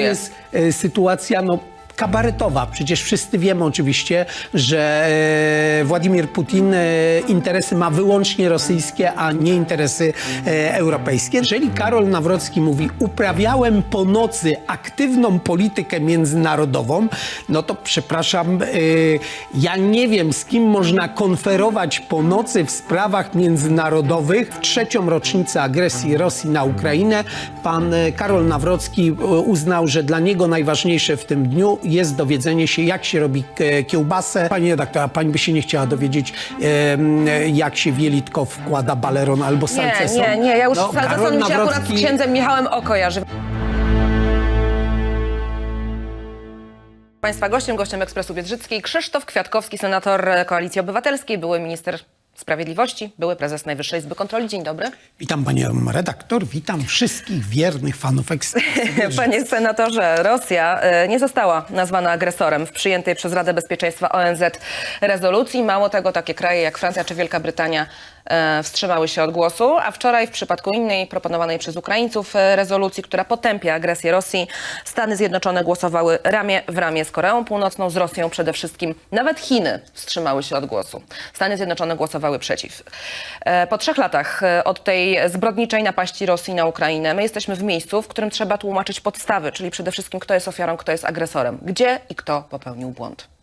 Jest e, sytuacja no, kabaretowa. Przecież wszyscy wiemy oczywiście, że e, Władimir Putin e, interesy ma wyłącznie rosyjskie, a nie interesy e, europejskie. Jeżeli Karol Nawrocki mówi, uprawiałem po nocy aktywną politykę międzynarodową, no to przepraszam, ja nie wiem, z kim można konferować po nocy w sprawach międzynarodowych w trzecią rocznicę agresji Rosji na Ukrainę. Pan Karol Nawrocki uznał, że dla niego najważniejsze w tym dniu jest dowiedzenie się, jak się robi e, kiełbasę. Pani redaktor, a pani by się nie chciała dowiedzieć, e, jak się w jelitko wkłada baleron albo Nie, salceson? nie, nie, ja już No, no, Salceson mi się akurat z księdzem Michałem O kojarzy. Państwa gościem, gościem Ekspresu Biedrzyckiej, Krzysztof Kwiatkowski, senator Koalicji Obywatelskiej, były minister sprawiedliwości, były prezes Najwyższej Izby Kontroli. Dzień dobry. Witam panią redaktor, witam wszystkich wiernych fanów ekspresu. Panie senatorze, Rosja e, nie została nazwana agresorem w przyjętej przez Radę Bezpieczeństwa ONZ rezolucji. Mało tego, takie kraje jak Francja czy Wielka Brytania wstrzymały się od głosu, a wczoraj w przypadku innej proponowanej przez Ukraińców e, rezolucji, która potępia agresję Rosji, Stany Zjednoczone głosowały ramię w ramię z Koreą Północną, z Rosją przede wszystkim. Nawet Chiny wstrzymały się od głosu. Stany Zjednoczone głosowały przeciw. E, Po trzech latach e, od tej zbrodniczej napaści Rosji na Ukrainę, my jesteśmy w miejscu, w którym trzeba tłumaczyć podstawy, czyli przede wszystkim kto jest ofiarą, kto jest agresorem, gdzie i kto popełnił błąd.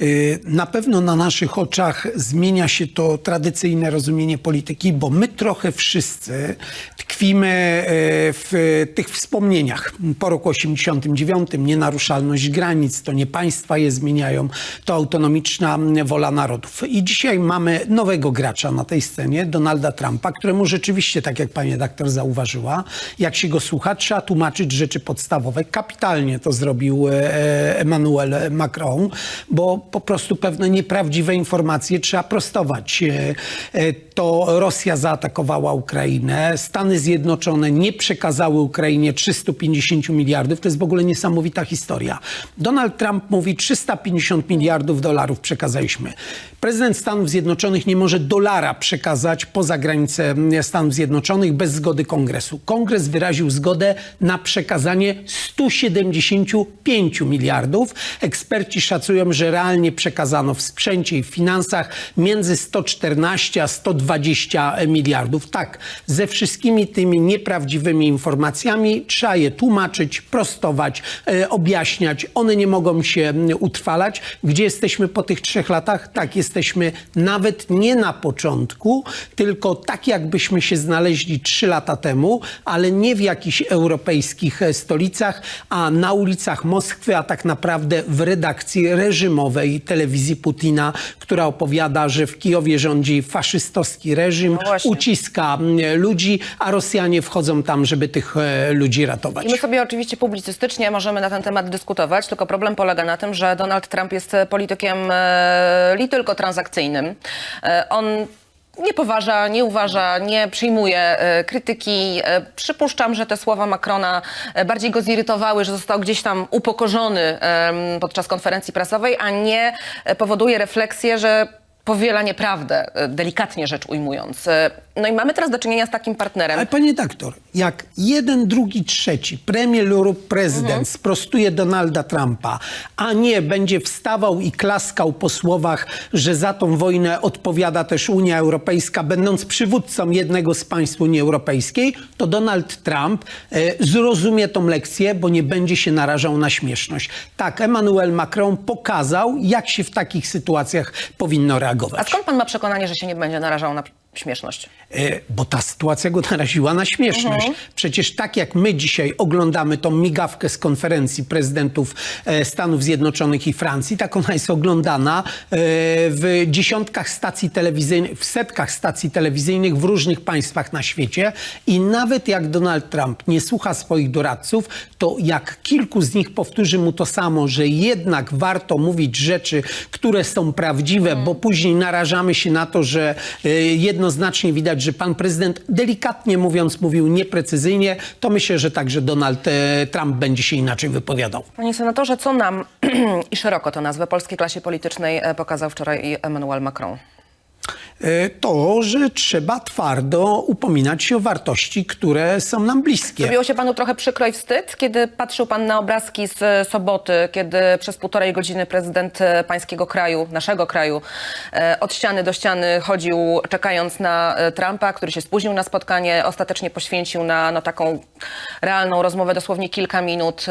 Y, Na pewno na naszych oczach zmienia się to tradycyjne rozumienie polityki, bo my trochę wszyscy tkwimy y, w tych wspomnieniach. Po roku 89 nienaruszalność granic, to nie państwa je zmieniają, to autonomiczna wola narodów. I dzisiaj mamy nowego gracza na tej scenie, Donalda Trumpa, któremu rzeczywiście, tak jak pani redaktor zauważyła, jak się go słucha, trzeba tłumaczyć rzeczy podstawowe. Kapitalnie to zrobił e, Emmanuel Macron, bo po prostu pewne nieprawdziwe informacje trzeba prostować. E, e, To Rosja zaatakowała Ukrainę, Stany Zjednoczone nie przekazały Ukrainie 350 miliardów. To jest w ogóle niesamowita historia. Donald Trump mówi 350 miliardów dolarów przekazaliśmy. Prezydent Stanów Zjednoczonych nie może dolara przekazać poza granice Stanów Zjednoczonych bez zgody kongresu. Kongres wyraził zgodę na przekazanie 175 miliardów. Eksperci szacują, że realnie przekazano w sprzęcie i w finansach między 114 a 120 miliardów. Tak, ze wszystkimi tymi nieprawdziwymi informacjami trzeba je tłumaczyć, prostować, e, objaśniać. One nie mogą się utrwalać. Gdzie jesteśmy po tych trzech latach? Tak, jesteśmy nawet nie na początku, tylko tak jakbyśmy się znaleźli trzy lata temu, ale nie w jakichś europejskich e, stolicach, a na ulicach Moskwy, a tak naprawdę w redakcji reżimowej telewizji Putina, która opowiada, że w Kijowie rządzi faszystowski reżim, No uciska m, ludzi, a Rosjanie wchodzą tam, żeby tych e, ludzi ratować. I my sobie oczywiście publicystycznie możemy na ten temat dyskutować, tylko problem polega na tym, że Donald Trump jest politykiem e, li tylko transakcyjnym. E, on nie poważa, nie uważa, nie przyjmuje e, krytyki. E, przypuszczam, że te słowa Macrona e, bardziej go zirytowały, że został gdzieś tam upokorzony podczas konferencji prasowej, a nie powoduje refleksję, że powiela nieprawdę, e, delikatnie rzecz ujmując. E, No i mamy teraz do czynienia z takim partnerem. Ale panie doktor, jak jeden, drugi, trzeci premier lub prezydent sprostuje Donalda Trumpa, a nie będzie wstawał i klaskał po słowach, że za tą wojnę odpowiada też Unia Europejska, będąc przywódcą jednego z państw Unii Europejskiej, to Donald Trump e, zrozumie tą lekcję, bo nie będzie się narażał na śmieszność. Tak, Emmanuel Macron pokazał, jak się w takich sytuacjach powinno A reagować. skąd pan ma przekonanie, że się nie będzie narażał na śmieszność? E, bo ta sytuacja go naraziła na śmieszność. Przecież tak jak my dzisiaj oglądamy tą migawkę z konferencji prezydentów e, Stanów Zjednoczonych i Francji, tak ona jest oglądana e, w dziesiątkach stacji telewizyjnych, w setkach stacji telewizyjnych w różnych państwach na świecie i nawet jak Donald Trump nie słucha swoich doradców, to jak kilku z nich powtórzy mu to samo, że jednak warto mówić rzeczy, które są prawdziwe, bo później narażamy się na to, że e, jednoznacznie widać, że pan prezydent delikatnie mówiąc mówił nieprecyzyjnie, to myślę, że także Donald e, Trump będzie się inaczej wypowiadał. Panie senatorze, co nam i szeroko to nazwę polskiej klasie politycznej e, pokazał wczoraj Emmanuel Macron? E, to, że trzeba twardo upominać się o wartości, które są nam bliskie. Zrobiło się panu trochę przykro i wstyd, kiedy patrzył pan na obrazki z e, soboty, kiedy przez półtorej godziny prezydent e, pańskiego kraju, naszego kraju, od ściany do ściany chodził, czekając na Trumpa, który się spóźnił na spotkanie, ostatecznie poświęcił na no, taką realną rozmowę dosłownie kilka minut,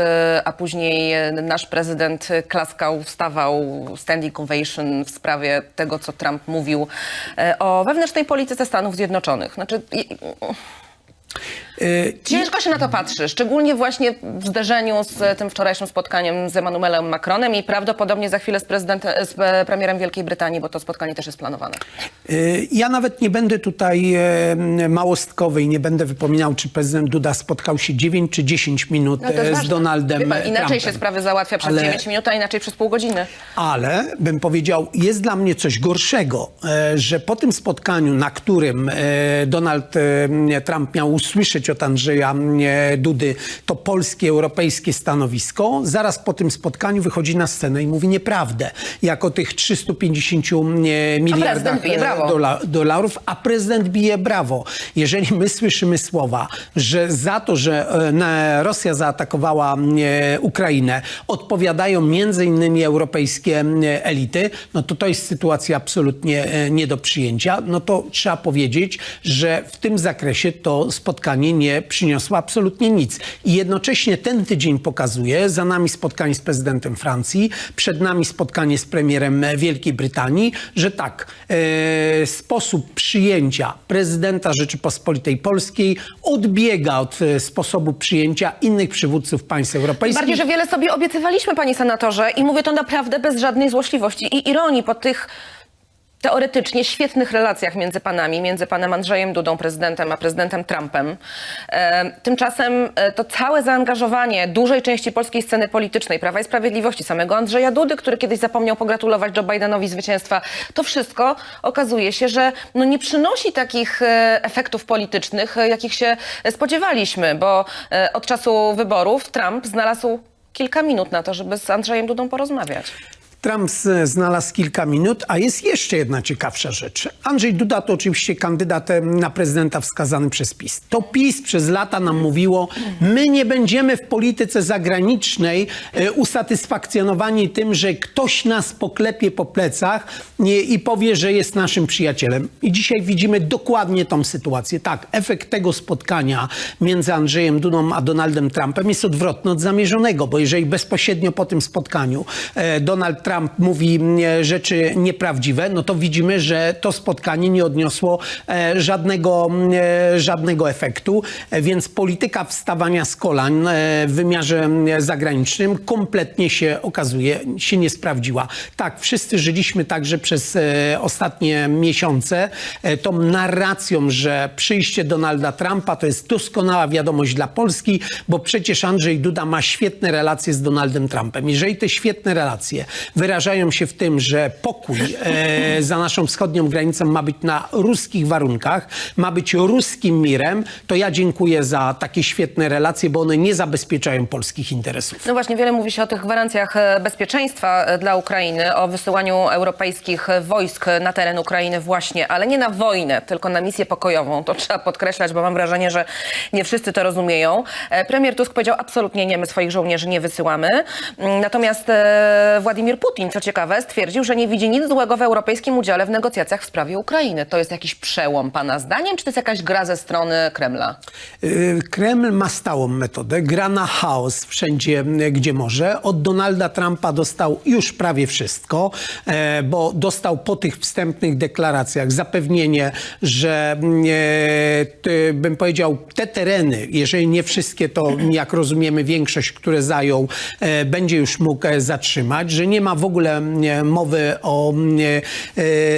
a później nasz prezydent klaskał, wstawał, standing ovation w sprawie tego, co Trump mówił o wewnętrznej polityce Stanów Zjednoczonych. Znaczy, E, Ciężko się na to patrzy, szczególnie właśnie w zderzeniu z e, tym wczorajszym spotkaniem z Emmanuelem Macronem i prawdopodobnie za chwilę z, prezydentem, z e, premierem Wielkiej Brytanii, bo to spotkanie też jest planowane. Y, Ja nawet nie będę tutaj e, małostkowy i nie będę wypominał, czy prezydent Duda spotkał się 9 czy 10 minut No e, z. Donaldem pan, Inaczej Trumpem. się sprawy załatwia przez Ale- 9 minut, a inaczej przez pół godziny. Ale bym powiedział, jest dla mnie coś gorszego, e, że po tym spotkaniu, na którym e, Donald e, Trump miał usłyszeć od Andrzeja Dudy to polskie, europejskie stanowisko, zaraz po tym spotkaniu wychodzi na scenę i mówi nieprawdę. Jak o tych 350 e, miliardach bije e, dola- dolarów, a prezydent bije brawo. Jeżeli my słyszymy słowa, że za to, że e, Rosja zaatakowała Ukrainę, odpowiadają między innymi europejskie elity, no to to jest sytuacja absolutnie nie do przyjęcia. No to trzeba powiedzieć, że w tym zakresie to spotkanie nie przyniosło absolutnie nic. I jednocześnie ten tydzień pokazuje, za nami spotkanie z prezydentem Francji, przed nami spotkanie z premierem Wielkiej Brytanii, że tak, e, sposób przyjęcia prezydenta Rzeczypospolitej Polskiej odbiega od e, sposobu przyjęcia innych przywódców państw europejskich. Bardziej, że wiele sobie obiecywaliśmy, panie senatorze, i mówię to naprawdę bez żadnej złośliwości i ironii po tych teoretycznie świetnych relacjach między panami, między panem Andrzejem Dudą, prezydentem, a prezydentem Trumpem. E, tymczasem e, to całe zaangażowanie dużej części polskiej sceny politycznej, Prawa i Sprawiedliwości, samego Andrzeja Dudy, który kiedyś zapomniał pogratulować Joe Bidenowi zwycięstwa, to wszystko okazuje się, że no nie przynosi takich e, efektów politycznych, jakich się spodziewaliśmy, bo od czasu wyborów Trump znalazł kilka minut na to, żeby z Andrzejem Dudą porozmawiać. Trump znalazł kilka minut, a jest jeszcze jedna ciekawsza rzecz. Andrzej Duda to oczywiście kandydat na prezydenta wskazany przez PiS. To PiS przez lata nam mówiło, my nie będziemy w polityce zagranicznej e, usatysfakcjonowani tym, że ktoś nas poklepie po plecach i powie, że jest naszym przyjacielem. I dzisiaj widzimy dokładnie tą sytuację. Tak, efekt tego spotkania między Andrzejem Dudą a Donaldem Trumpem jest odwrotny od zamierzonego, bo jeżeli bezpośrednio po tym spotkaniu e, Donald Trump mówi e, rzeczy nieprawdziwe, no to widzimy, że to spotkanie nie odniosło e, żadnego, e, żadnego efektu, więc polityka wstawania z kolan w wymiarze e, zagranicznym kompletnie się okazuje, się nie sprawdziła. Tak, wszyscy żyliśmy także przez ostatnie miesiące tą narracją, że przyjście Donalda Trumpa to jest doskonała wiadomość dla Polski, bo przecież Andrzej Duda ma świetne relacje z Donaldem Trumpem. Jeżeli te świetne relacje wyrażają się w tym, że pokój e, za naszą wschodnią granicą ma być na ruskich warunkach, ma być ruskim mirem, to ja dziękuję za takie świetne relacje, bo one nie zabezpieczają polskich interesów. No właśnie, wiele mówi się o tych gwarancjach e, bezpieczeństwa e, dla Ukrainy, o wysyłaniu europejskich wojsk na teren Ukrainy właśnie, ale nie na wojnę, tylko na misję pokojową. To trzeba podkreślać, bo mam wrażenie, że nie wszyscy to rozumieją. E, Premier Tusk powiedział absolutnie nie, my swoich żołnierzy nie wysyłamy. Mm, Natomiast Władimir Putin, co ciekawe, stwierdził, że nie widzi nic złego w europejskim udziale w negocjacjach w sprawie Ukrainy. To jest jakiś przełom pana zdaniem, czy to jest jakaś gra ze strony Kremla? Y, Kreml ma stałą metodę, gra na chaos wszędzie, m, gdzie może. Od Donalda Trumpa dostał już prawie wszystko, e, bo dostał po tych wstępnych deklaracjach zapewnienie, że e, bym powiedział, te tereny, jeżeli nie wszystkie, to jak rozumiemy większość, które zajął, e, będzie już mógł zatrzymać, że nie ma w ogóle mm, mowy o, mm,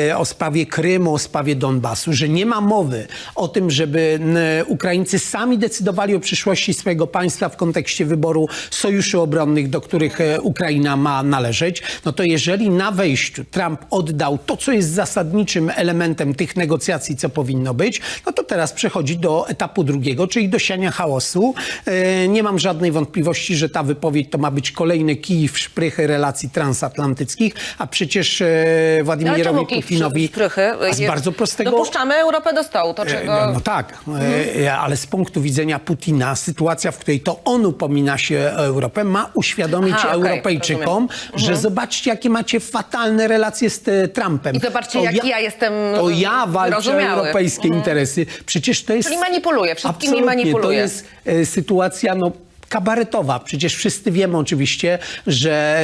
e, o sprawie Krymu, o sprawie Donbasu, że nie ma mowy o tym, żeby n, Ukraińcy sami decydowali o przyszłości swojego państwa w kontekście wyboru sojuszy obronnych, do których e, Ukraina ma należeć, no to jeżeli na wejściu Trump oddał to, co jest zasadniczym elementem tych negocjacji, co powinno być, no to teraz przechodzi do etapu drugiego, czyli do siania chaosu. E, Nie mam żadnej wątpliwości, że ta wypowiedź to ma być kolejny kij w szprychy relacji transatlantyckich transatlantyckich, a przecież e, Władimirowi w Putinowi z bardzo prostego... Dopuszczamy Europę do stołu, to czego... No, no tak, e, ale z punktu widzenia Putina sytuacja, w której to on upomina się o Europę, ma uświadomić Aha, Europejczykom, że zobaczcie, jakie macie fatalne relacje z e, Trumpem. I zobaczcie, To jak ja jestem To ja walczę o europejskie interesy. Przecież to jest... Czyli manipuluje, wszystkimi manipuluje. To jest e, sytuacja, no kabaretowa. Przecież wszyscy wiemy oczywiście, że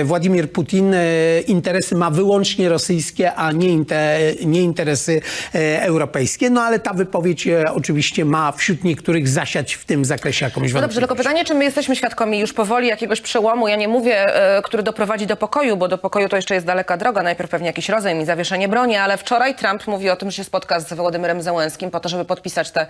e, Władimir Putin e, interesy ma wyłącznie rosyjskie, a nie, inte, nie interesy e, europejskie. No ale ta wypowiedź oczywiście ma wśród niektórych zasiać w tym zakresie jakąś No dobrze, tylko pytanie, czy my jesteśmy świadkami już powoli jakiegoś przełomu? Ja nie mówię, który doprowadzi do pokoju, bo do pokoju to jeszcze jest daleka droga. Najpierw pewnie jakiś rozejm i zawieszenie broni, ale wczoraj Trump mówi o tym, że się spotka z Wołodymyrem Zełenskim po to, żeby podpisać tę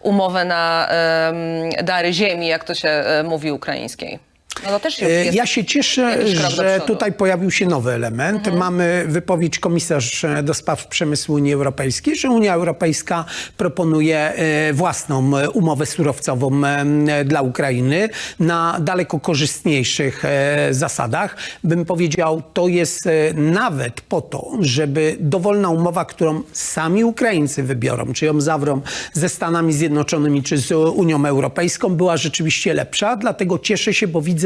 umowę na em, dary ziemi, jak to się e, mówi ukraińskiej. No to też już E, jest... Ja się cieszę, że tutaj pojawił się nowy element. Mamy wypowiedź komisarz e, do spraw przemysłu Unii Europejskiej, że Unia Europejska proponuje e, własną umowę surowcową dla Ukrainy na daleko korzystniejszych zasadach. Bym powiedział, to jest nawet po to, żeby dowolna umowa, którą sami Ukraińcy wybiorą, czy ją zawrą ze Stanami Zjednoczonymi, czy z Unią Europejską, była rzeczywiście lepsza. Dlatego cieszę się, bo widzę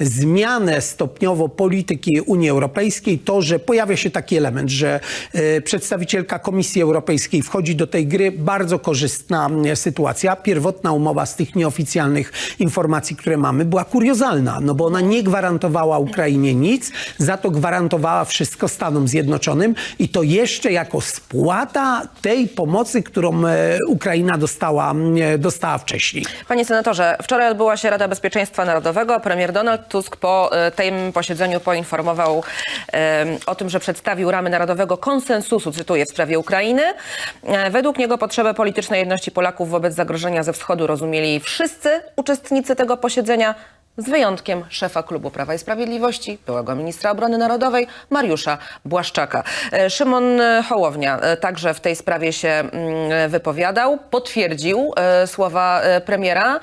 zmianę stopniowo polityki Unii Europejskiej. To, że pojawia się taki element, że e, przedstawicielka Komisji Europejskiej wchodzi do tej gry, bardzo korzystna e, sytuacja. Pierwotna umowa z tych nieoficjalnych informacji, które mamy, była kuriozalna, no bo ona nie gwarantowała Ukrainie nic, za to gwarantowała wszystko Stanom Zjednoczonym i to jeszcze jako spłata tej pomocy, którą e, Ukraina dostała, e, dostała wcześniej. Panie senatorze, wczoraj odbyła się Rada Bezpieczeństwa Narodowego. Premier Donald Tusk po e, tym posiedzeniu poinformował em, o tym, że przedstawił ramy narodowego konsensusu, cytuję, w sprawie Ukrainy. E, według niego potrzebę politycznej jedności Polaków wobec zagrożenia ze wschodu rozumieli wszyscy uczestnicy tego posiedzenia. Z wyjątkiem szefa klubu Prawa i Sprawiedliwości, byłego ministra obrony narodowej Mariusza Błaszczaka. E, Szymon e, Hołownia e, także w tej sprawie się mm, wypowiadał, potwierdził słowa premiera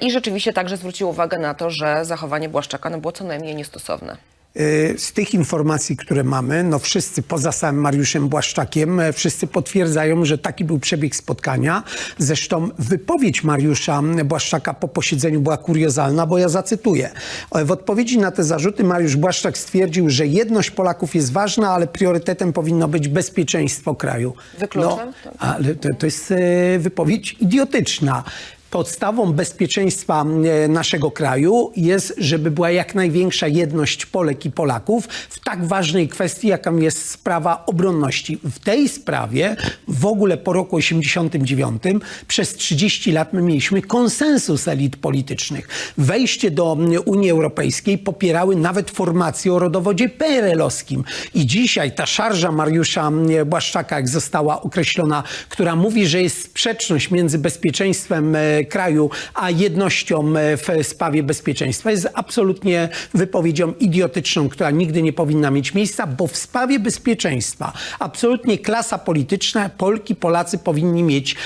i rzeczywiście także zwrócił uwagę na to, że zachowanie Błaszczaka no, było co najmniej niestosowne. Y, Z tych informacji, które mamy, no wszyscy poza samym Mariuszem Błaszczakiem, e, wszyscy potwierdzają, że taki był przebieg spotkania. Zresztą wypowiedź Mariusza Błaszczaka po posiedzeniu była kuriozalna, bo ja zacytuję. E, W odpowiedzi na te zarzuty Mariusz Błaszczak stwierdził, że jedność Polaków jest ważna, ale priorytetem powinno być bezpieczeństwo kraju. Wykluczam, No, tak. ale to, to jest e, wypowiedź idiotyczna. Podstawą bezpieczeństwa e, naszego kraju jest, żeby była jak największa jedność Polek i Polaków w tak ważnej kwestii, jaką jest sprawa obronności. W tej sprawie w ogóle po roku 89 przez 30 lat my mieliśmy konsensus elit politycznych. Wejście do Unii Europejskiej popierały nawet formacje o rodowodzie PRL-owskim. I dzisiaj ta szarża Mariusza Błaszczaka, jak została określona, która mówi, że jest sprzeczność między bezpieczeństwem e, kraju a jednością e, w sprawie bezpieczeństwa, jest absolutnie wypowiedzią idiotyczną, która nigdy nie powinna mieć miejsca, bo w sprawie bezpieczeństwa absolutnie klasa polityczna, Polki, Polacy powinni mieć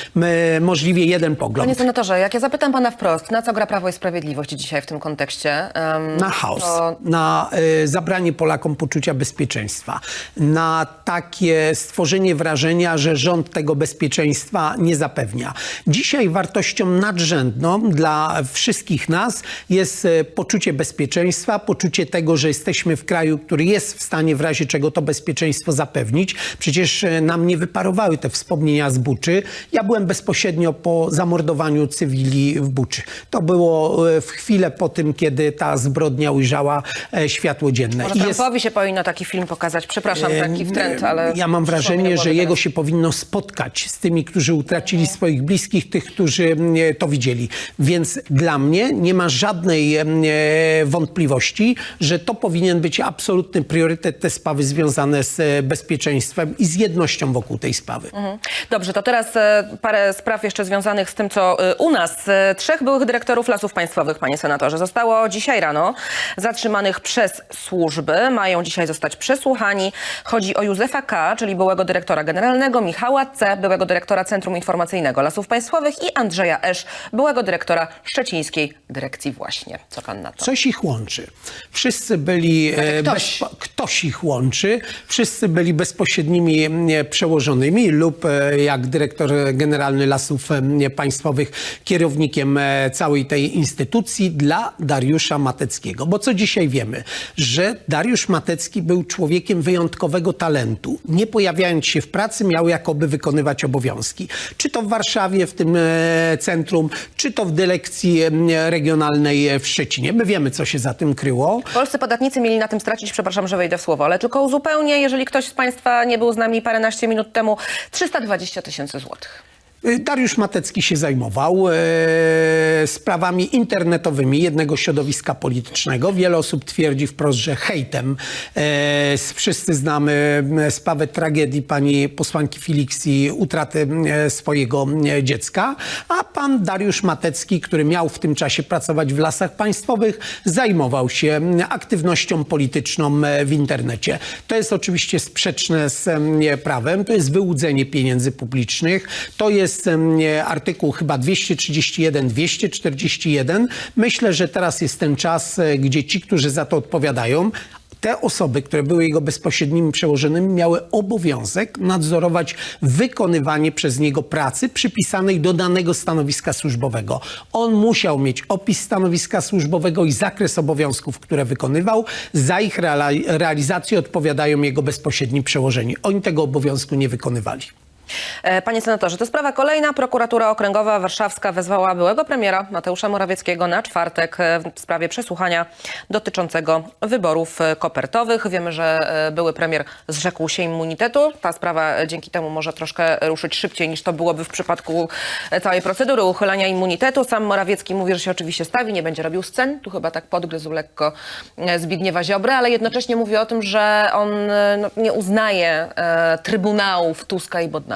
możliwie jeden pogląd. Panie senatorze, jak ja zapytam pana wprost, na co gra Prawo i Sprawiedliwość dzisiaj w tym kontekście? em, Na chaos, to na y, zabranie Polakom poczucia bezpieczeństwa, na takie stworzenie wrażenia, że rząd tego bezpieczeństwa nie zapewnia. Dzisiaj wartością nadrzędną dla wszystkich nas jest y, poczucie bezpieczeństwa, poczucie tego, że jesteśmy w kraju, który jest w stanie w razie czego to bezpieczeństwo zapewnić. Przecież y, nam nie wyparowały te wspomnienia z Buczy. Ja byłem bezpośrednio po zamordowaniu cywili w Buczy. To było y, w chwilę po tym, kiedy ta zbrodnia ujrzała e, światło dzienne. może jest- Trumpowi się powinno taki film pokazać. Przepraszam, taki w trend, ale... E, ja mam wrażenie, że jego się powinno spotkać z tymi, którzy utracili swoich bliskich, tych, którzy mm, to widzieli. Więc dla mnie nie ma żadnej e, wątpliwości, że to powinien być absolutny priorytet te sprawy związane z e, bezpieczeństwem i z jednością wokół tej sprawy. Mhm. Dobrze, to teraz e, parę spraw jeszcze związanych z tym, co e, u nas. E, Trzech byłych dyrektorów lasów państwowych, panie senatorze, zostało dzisiaj rano zatrzymanych przez służby. Mają dzisiaj zostać przesłuchani. Chodzi o Józefa K., czyli byłego dyrektora generalnego, Michała C., byłego dyrektora Centrum Informacyjnego Lasów Państwowych i Andrzeja Esz., też byłego dyrektora szczecińskiej dyrekcji właśnie. Co pan na to? Coś ich łączy. Wszyscy byli. e, ktoś. bezpo- ktoś ich łączy. Wszyscy byli bezpośrednimi e, przełożonymi lub e, jak dyrektor generalny Lasów Państwowych kierownikiem całej tej instytucji dla Dariusza Mateckiego. Bo co dzisiaj wiemy? Że Dariusz Matecki był człowiekiem wyjątkowego talentu. Nie pojawiając się w pracy, miał jakoby wykonywać obowiązki. Czy to w Warszawie, w tym e, centrum, czy to w dyrekcji e, regionalnej w Szczecinie. My wiemy, co się za tym kryło. Polscy podatnicy mieli na tym stracić, przepraszam, że wejdę w słowo, ale tylko uzupełnię, jeżeli ktoś z Państwa nie był z nami paręnaście minut temu, 320 tysięcy złotych. Dariusz Matecki się zajmował e, sprawami internetowymi jednego środowiska politycznego. Wiele osób twierdzi wprost, że hejtem. E, wszyscy znamy sprawę tragedii pani posłanki Filiksi, utraty e, swojego e, dziecka. A pan Dariusz Matecki, który miał w tym czasie pracować w lasach państwowych, zajmował się aktywnością polityczną e, w internecie. To jest oczywiście sprzeczne z em, prawem, to jest wyłudzenie pieniędzy publicznych, to jest em, artykuł chyba 231, 241. Myślę, że teraz jest ten czas, e, gdzie ci, którzy za to odpowiadają, te osoby, które były jego bezpośrednimi przełożonymi, miały obowiązek nadzorować wykonywanie przez niego pracy przypisanej do danego stanowiska służbowego. On musiał mieć opis stanowiska służbowego i zakres obowiązków, które wykonywał. Za ich realizację odpowiadają jego bezpośredni przełożeni. Oni tego obowiązku nie wykonywali. E, Panie senatorze, to sprawa kolejna. Prokuratura Okręgowa Warszawska wezwała byłego premiera Mateusza Morawieckiego na czwartek e, w sprawie przesłuchania dotyczącego wyborów e, kopertowych. Wiemy, że były premier zrzekł się immunitetu. Ta sprawa dzięki temu może troszkę ruszyć szybciej niż to byłoby w przypadku całej procedury uchylania immunitetu. Sam Morawiecki mówi, że się oczywiście stawi, nie będzie robił scen. Tu chyba tak podgryzł lekko Zbigniewa Ziobry, ale jednocześnie mówi o tym, że on no, nie uznaje trybunałów Tuska i Bodnara.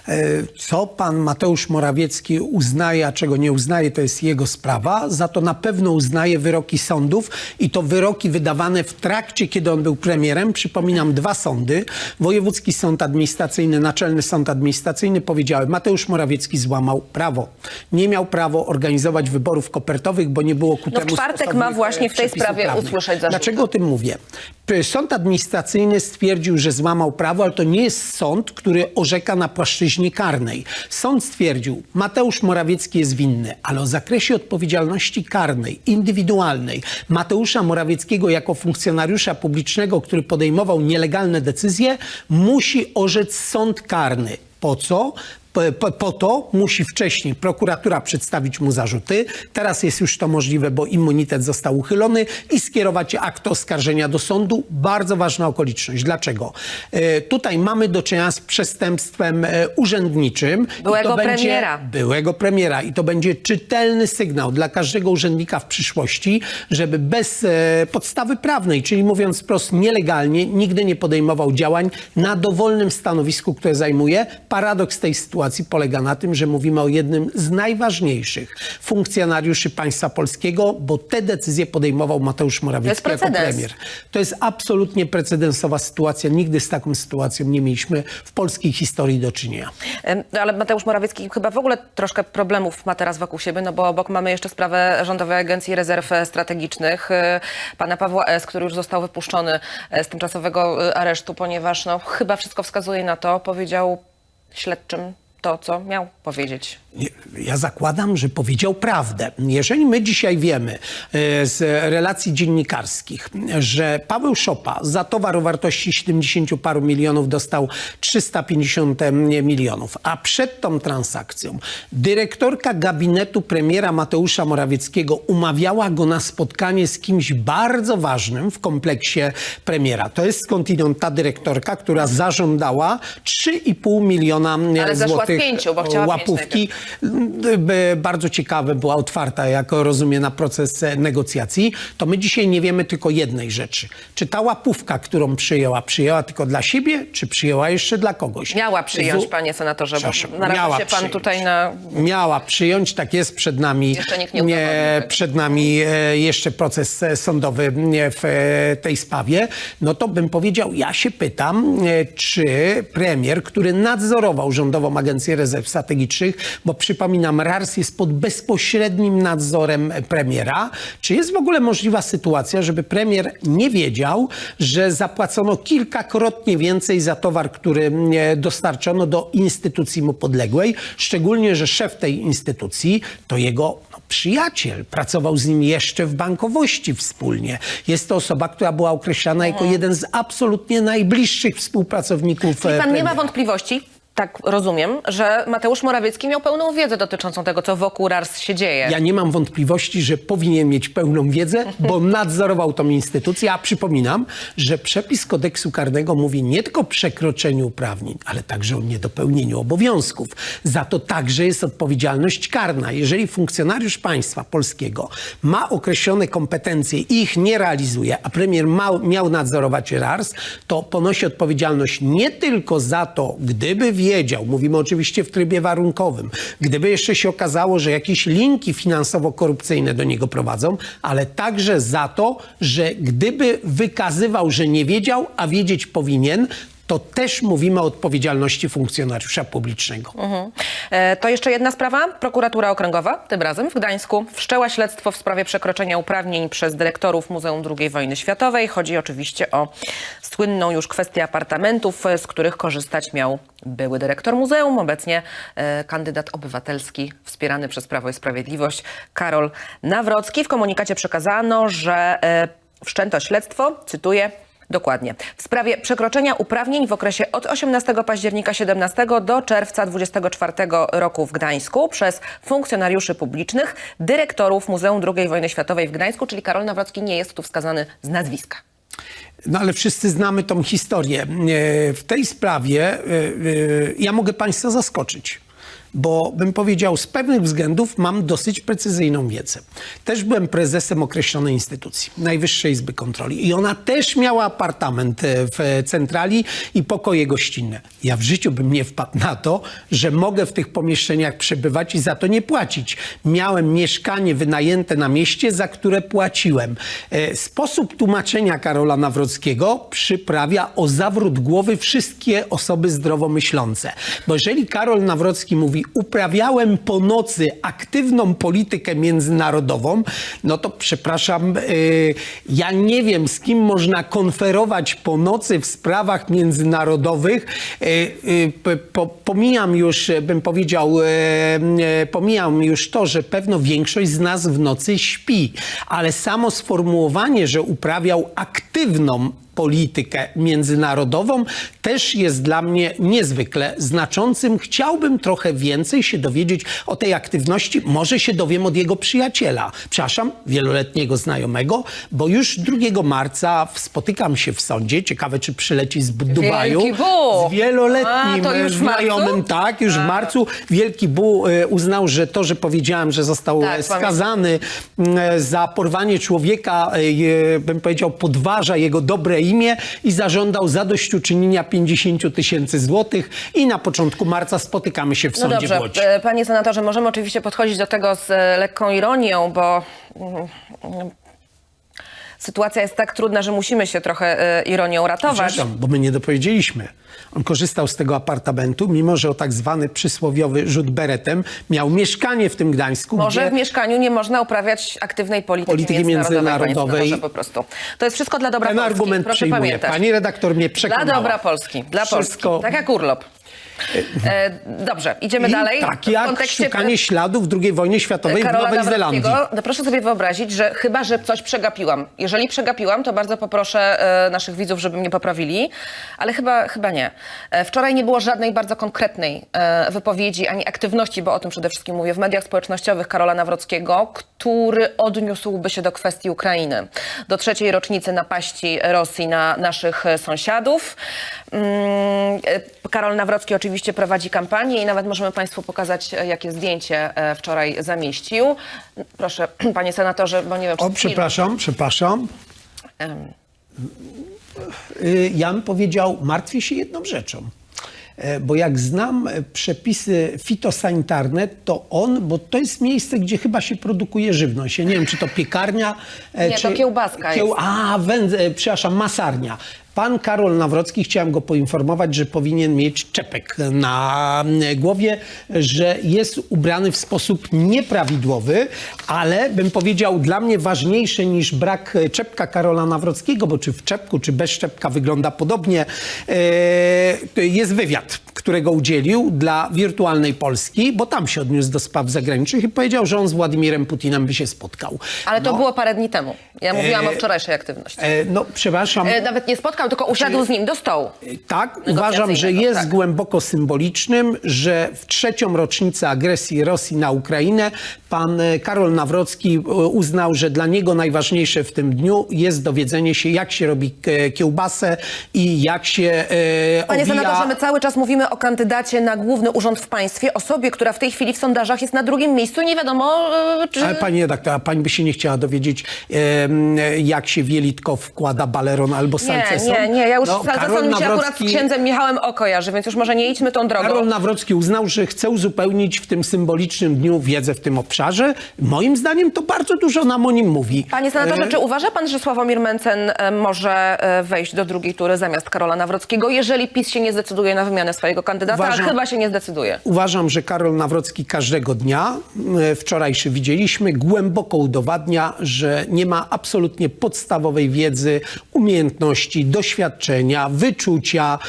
Co pan Mateusz Morawiecki uznaje, a czego nie uznaje, to jest jego sprawa. Za to na pewno uznaje wyroki sądów i to wyroki wydawane w trakcie, kiedy on był premierem. Przypominam, dwa sądy. Wojewódzki Sąd Administracyjny, Naczelny Sąd Administracyjny powiedziały, Mateusz Morawiecki złamał prawo. Nie miał prawo organizować wyborów kopertowych, bo nie było ku No temu czwartek ma właśnie w tej sprawie prawnych. usłyszeć zarzuty. Dlaczego o tym mówię? Sąd administracyjny stwierdził, że złamał prawo, ale to nie jest sąd, który orzeka na płaszczyźnie karnej. Sąd stwierdził, Mateusz Morawiecki jest winny, ale o zakresie odpowiedzialności karnej, indywidualnej Mateusza Morawieckiego jako funkcjonariusza publicznego, który podejmował nielegalne decyzje, musi orzec sąd karny. Po co? Po, to musi wcześniej prokuratura przedstawić mu zarzuty. Teraz jest już to możliwe, bo immunitet został uchylony i skierować akt oskarżenia do sądu. Bardzo ważna okoliczność. Dlaczego? E, tutaj mamy do czynienia z przestępstwem e, urzędniczym. Byłego to będzie- premiera. byłego premiera i to będzie czytelny sygnał dla każdego urzędnika w przyszłości, żeby bez e, podstawy prawnej, czyli mówiąc wprost nielegalnie, nigdy nie podejmował działań na dowolnym stanowisku, które zajmuje. Paradoks tej sytuacji polega na tym, że mówimy o jednym z najważniejszych funkcjonariuszy państwa polskiego, bo te decyzje podejmował Mateusz Morawiecki jako premier. To jest absolutnie precedensowa sytuacja. Nigdy z taką sytuacją nie mieliśmy w polskiej historii do czynienia. No Ale Mateusz Morawiecki chyba w ogóle troszkę problemów ma teraz wokół siebie, no bo obok mamy jeszcze sprawę Rządowej Agencji Rezerw e, Strategicznych, e, pana Pawła S., który już został wypuszczony e, z tymczasowego aresztu, ponieważ no, chyba wszystko wskazuje na to, powiedział śledczym to, co miał powiedzieć. Ja zakładam, że powiedział prawdę. Jeżeli my dzisiaj wiemy e, z relacji dziennikarskich, że Paweł Szopa za towar o wartości 70 paru milionów dostał 350 milionów, a przed tą transakcją dyrektorka gabinetu premiera Mateusza Morawieckiego umawiała go na spotkanie z kimś bardzo ważnym w kompleksie premiera. To jest skądinąd ta dyrektorka, która zażądała 3,5 miliona Ale zeszła z złotych pięciu, bo chciała łapówki. Bardzo ciekawe, była otwarta, jak rozumiem, na proces e, negocjacji. To my dzisiaj nie wiemy tylko jednej rzeczy. Czy ta łapówka, którą przyjęła, przyjęła tylko dla siebie, czy przyjęła jeszcze dla kogoś? Miała przyjąć, panie senatorze, bo naraża się pan przyjąć. tutaj na... Miała przyjąć, tak jest przed nami. Jeszcze nikt nie udowodnił tego. przed nami e, jeszcze proces e, sądowy e, w e, tej sprawie. No to bym powiedział, ja się pytam, e, czy premier, który nadzorował Rządową Agencję Agencję Rezerw Strategicznych, bo przypominam, RARS jest pod bezpośrednim nadzorem premiera. Czy jest w ogóle możliwa sytuacja, żeby premier nie wiedział, że zapłacono kilkakrotnie więcej za towar, który e, dostarczono do instytucji mu podległej, szczególnie, że szef tej instytucji to jego no, przyjaciel, pracował z nim jeszcze w bankowości wspólnie. Jest to osoba, która była określana jako jeden z absolutnie najbliższych współpracowników Czyli pan nie ma premiera. wątpliwości, tak rozumiem, że Mateusz Morawiecki miał pełną wiedzę dotyczącą tego, co wokół RARS się dzieje. Ja nie mam wątpliwości, że powinien mieć pełną wiedzę, bo nadzorował tą instytucję. A przypominam, że przepis kodeksu karnego mówi nie tylko o przekroczeniu uprawnień, ale także o niedopełnieniu obowiązków. Za to także jest odpowiedzialność karna. Jeżeli funkcjonariusz państwa polskiego ma określone kompetencje i ich nie realizuje, a premier ma, miał nadzorować RARS, to ponosi odpowiedzialność nie tylko za to, gdyby wiedział, mówimy oczywiście w trybie warunkowym, gdyby jeszcze się okazało, że jakieś linki finansowo-korupcyjne do niego prowadzą, ale także za to, że gdyby wykazywał, że nie wiedział, a wiedzieć powinien, to też mówimy o odpowiedzialności funkcjonariusza publicznego. E, To jeszcze jedna sprawa. Prokuratura Okręgowa, tym razem w Gdańsku, wszczęła śledztwo w sprawie przekroczenia uprawnień przez dyrektorów Muzeum II Wojny Światowej. Chodzi oczywiście o słynną już kwestię apartamentów, e, z których korzystać miał były dyrektor muzeum, obecnie e, kandydat obywatelski wspierany przez Prawo i Sprawiedliwość Karol Nawrocki. W komunikacie przekazano, że e, wszczęto śledztwo, cytuję, Dokładnie. W sprawie przekroczenia uprawnień w okresie od 18 października 17 do czerwca 24 roku w Gdańsku przez funkcjonariuszy publicznych, dyrektorów Muzeum II Wojny Światowej w Gdańsku, czyli Karol Nawrocki nie jest tu wskazany z nazwiska. No ale wszyscy znamy tą historię. E, W tej sprawie e, e, ja mogę Państwa zaskoczyć. Bo bym powiedział, z pewnych względów mam dosyć precyzyjną wiedzę. Też byłem prezesem określonej instytucji, Najwyższej Izby Kontroli. I ona też miała apartament e, w centrali i pokoje gościnne. Ja w życiu bym nie wpadł na to, że mogę w tych pomieszczeniach przebywać i za to nie płacić. Miałem mieszkanie wynajęte na mieście, za które płaciłem. E, Sposób tłumaczenia Karola Nawrockiego przyprawia o zawrót głowy wszystkie osoby zdrowo myślące. Bo jeżeli Karol Nawrocki mówi, uprawiałem po nocy aktywną politykę międzynarodową, no to przepraszam, y, ja nie wiem, z kim można konferować po nocy w sprawach międzynarodowych. Y, y, p- po, pomijam już, bym powiedział, e, pomijam już to, że pewno większość z nas w nocy śpi, ale samo sformułowanie, że uprawiał aktywną politykę międzynarodową też jest dla mnie niezwykle znaczącym. Chciałbym trochę więcej się dowiedzieć o tej aktywności. Może się dowiem od jego przyjaciela, przepraszam, wieloletniego znajomego, bo już 2 marca spotykam się w sądzie. Ciekawe, czy przyleci z Dubaju. Z wieloletnim A, marcu? znajomym, tak, już w marcu. Wielki Bu e, uznał, że to, że powiedziałem, że został Tak, e, skazany m, za porwanie człowieka, e, bym powiedział, podważa jego dobre imię i zażądał zadośćuczynienia 50 tysięcy złotych i na początku marca spotykamy się w No sądzie dobrze, w Łodzi. e, panie senatorze, możemy oczywiście podchodzić do tego z e, lekką ironią, bo mm, sytuacja jest tak trudna, że musimy się trochę e, ironią ratować. Przepraszam, bo my nie dopowiedzieliśmy. On korzystał z tego apartamentu, mimo że o tak zwany przysłowiowy rzut beretem miał mieszkanie w tym Gdańsku, Może w mieszkaniu nie można uprawiać aktywnej polityki, Polityki międzynarodowej. międzynarodowej. Po prostu. To jest wszystko dla dobra ten Polski. argument Proszę przyjmuje. pamiętać. Pani redaktor mnie przekonała. Dla dobra Polski. Dla Wszystko- Polski. Tak jak urlop. E, dobrze, idziemy I dalej. Tak W jak kontekście- szukanie śladów II wojny światowej w Karola Nowej Zelandii. No proszę sobie wyobrazić, że chyba, że coś przegapiłam. Jeżeli przegapiłam, to bardzo poproszę e, naszych widzów, żeby mnie poprawili, ale chyba, chyba nie. E, wczoraj nie było żadnej bardzo konkretnej wypowiedzi ani aktywności, bo o tym przede wszystkim mówię, w mediach społecznościowych Karola Nawrockiego, który odniósłby się do kwestii Ukrainy, do trzeciej rocznicy napaści Rosji na naszych sąsiadów. Mm, e, Karol Nawrocki oczywiście prowadzi kampanię i nawet możemy Państwu pokazać, e, jakie zdjęcie e, wczoraj zamieścił. Proszę, panie senatorze, bo nie wiem, czy O, film- przepraszam, przepraszam. Y, Ja bym powiedział, martwię się jedną rzeczą. Bo jak znam przepisy fitosanitarne, to on, bo to jest miejsce, gdzie chyba się produkuje żywność. Ja nie wiem, czy to piekarnia. Nie, czy to kiełbaska jest. A, węd, e, przepraszam, masarnia. Pan Karol Nawrocki, chciałem go poinformować, że powinien mieć czepek na głowie, że jest ubrany w sposób nieprawidłowy, ale bym powiedział dla mnie ważniejsze niż brak czepka Karola Nawrockiego, bo czy w czepku, czy bez czepka wygląda podobnie, e, jest wywiad, którego udzielił dla Wirtualnej Polski, bo tam się odniósł do spraw zagranicznych i powiedział, że on z Władimirem Putinem by się spotkał. Ale to No, było parę dni temu. Ja mówiłam o E, wczorajszej aktywności. e, no, przepraszam. E, Nawet nie spotkał, tylko usiadł z nim do stołu. Tak, uważam, że negocjacyjnego, jest tak. głęboko symbolicznym, że w trzecią rocznicę agresji Rosji na Ukrainę pan e, Karol Nawrocki e, uznał, że dla niego najważniejsze w tym dniu jest dowiedzenie się, jak się robi kiełbasę i jak się e, Panie owija... senatorze, my cały czas mówimy o kandydacie na główny urząd w państwie, osobie, która w tej chwili w sondażach jest na drugim miejscu. Nie wiadomo, e, czy... Ale pani redaktor, a pani by się nie chciała dowiedzieć, jak się Wielitko wkłada baleron albo salceson? Nie, nie. Ja już No, mi się akurat z księdzem Michałem O kojarzy, więc już może nie idźmy tą drogą. Karol Nawrocki uznał, że chce uzupełnić w tym symbolicznym dniu wiedzę w tym obszarze. Moim zdaniem to bardzo dużo nam o nim mówi. Panie senatorze, E, czy uważa pan, że Sławomir Mencen e, może e, wejść do drugiej tury zamiast Karola Nawrockiego, jeżeli PiS się nie zdecyduje na wymianę swojego kandydata, Uważam- a chyba się nie zdecyduje? Uważam, że Karol Nawrocki każdego dnia, e, wczorajszy widzieliśmy, głęboko udowadnia, że nie ma absolutnie podstawowej wiedzy, umiejętności, doświadczenia, wyczucia,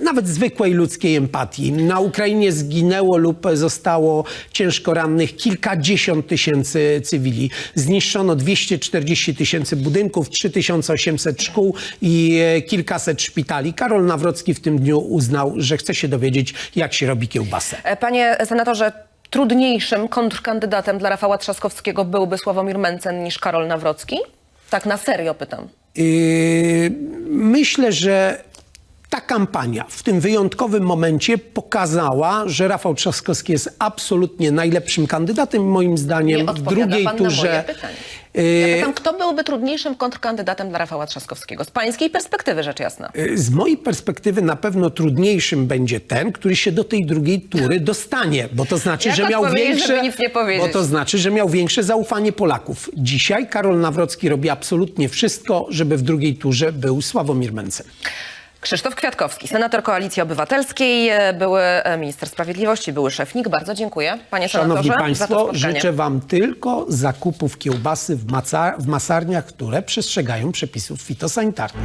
nawet zwykłej ludzkiej empatii. Na Ukrainie zginęło lub zostało ciężko rannych kilkadziesiąt tysięcy cywili. Zniszczono 240 tysięcy budynków, 3800 szkół i e, kilkaset szpitali. Karol Nawrocki w tym dniu uznał, że chce się dowiedzieć, jak się robi kiełbasę. E, Panie senatorze, trudniejszym kontrkandydatem dla Rafała Trzaskowskiego byłby Sławomir Mencen niż Karol Nawrocki? Tak na serio pytam. Yy, myślę, że ta kampania w tym wyjątkowym momencie pokazała, że Rafał Trzaskowski jest absolutnie najlepszym kandydatem. Moim zdaniem Nie w drugiej pan turze. na moje yy, Ja pytam, kto byłby trudniejszym kontrkandydatem dla Rafała Trzaskowskiego? Z pańskiej perspektywy rzecz jasna. Y, Z mojej perspektywy na pewno trudniejszym będzie ten, który się do tej drugiej tury dostanie, bo to znaczy, Jak że miał większe, bo to znaczy, że miał większe zaufanie Polaków. Dzisiaj Karol Nawrocki robi absolutnie wszystko, żeby w drugiej turze był Sławomir Mencen. Krzysztof Kwiatkowski, senator Koalicji Obywatelskiej, e, były e, minister sprawiedliwości, były szef NIK. Bardzo dziękuję, panie Szanowni senatorze, Państwo, życzę Wam tylko zakupów kiełbasy w, w masarniach, które przestrzegają przepisów fitosanitarnych.